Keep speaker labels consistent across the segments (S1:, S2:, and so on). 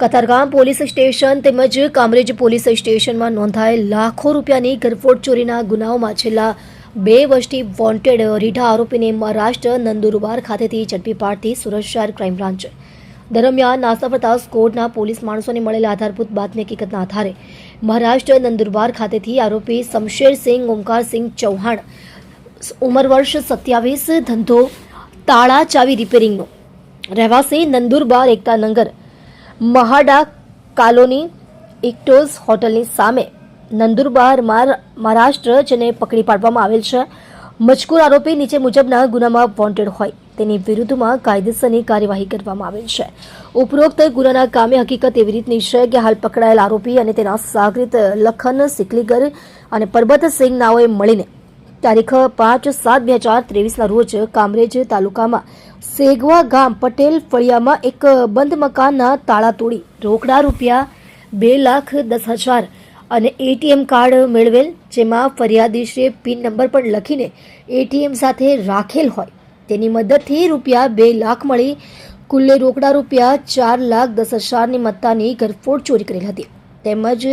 S1: Katargam police station તેમજ Kamrej police સ્ટેશનમાં નોંધાયેલ લાખો રૂપિયાની ગરફોડ ચોરીના ગુનાઓમાં છેલ્લા બે વર્ષથી વોન્ટેડ રીઢા આરોપીને મહારાષ્ટ્ર નંદુરબાર ખાતેથી ઝડપી પાડતી સુરત શહેર ક્રાઇમ બ્રાન્ચ. દરમિયાન નાસ્તા સ્કોડના પોલીસ માણસોને મળેલા આધારભૂત બાતની હકીકતના આધારે મહારાષ્ટ્ર નંદુરબાર ખાતેથી આરોપી શમશેરસિંહ ઓમકારસિંહ ચૌહાણ, ઉંમર વર્ષ સત્યાવીસ, ધંધો, તાળા ચાવી રિપેરિંગનો. રહેવાસી નંદુરબાર એકતા નગર મહાડા કાલોની ઇક્ટોઝ હોટલની સામે નંદુરબાર મહારાષ્ટ્ર જેને પકડી પાડવામાં આવેલ છે. મજકૂર આરોપી નીચે મુજબના ગુનામાં વોન્ટેડ હોય. તેની વિરુદ્ધમાં કાયદેસરની કાર્યવાહી કરવામાં આવેલ છે. ઉપરોક્ત ગુનાના કામે હકીકત એવી રીતની છે કે હાલ પકડાયેલ આરોપી અને તેના સાગરિત લખન, સિકલીગર અને પરબતસિંહ નાઓએ મળીને તારીખ પાંચ સાત બે હજાર ત્રેવીસના રોજ કામરેજ તાલુકામાં સેગવા ગામ પટેલ ફળિયામાં એક બંધ મકાનના તાળા તોડી રોકડા રૂપિયા બે લાખ દસ હજાર અને એટીએમ કાર્ડ મેળવેલ, જેમાં ફરિયાદીશે પિન નંબર પણ લખીને એટીએમ સાથે રાખેલ હોય. તેની મદદથી રૂપિયા બે લાખ મળી. કુલ્લે રોકડા રૂપિયા ચાર લાખ દસ હજારની મત્તાની ઘરફોડ ચોરી કરેલ હતી. તેમજ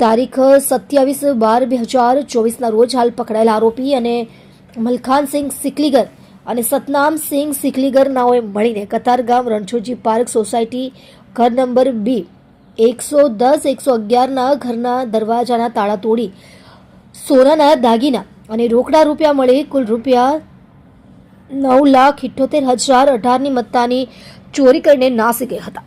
S1: તારીખ સત્યાવીસ બાર બે હજાર ચોવીસના રોજ હાલ પકડાયેલા આરોપી અને મલખાનસિંહ સિકલીગર અને સતનામસિંહ સિખલીગર નાઓએ મળીને કતારગામ રણછોડજી પાર્ક સોસાયટી ઘર નંબર બી, એકસો દસ, એકસો અગિયારના ઘરના દરવાજાના તાળા તોડી સોનાના દાગીના અને રોકડા રૂપિયા મળી કુલ રૂપિયા નવ લાખ ઇઠ્ઠોતેર હજાર અઢારની મત્તાની ચોરી કરીને નાસી ગયા હતા.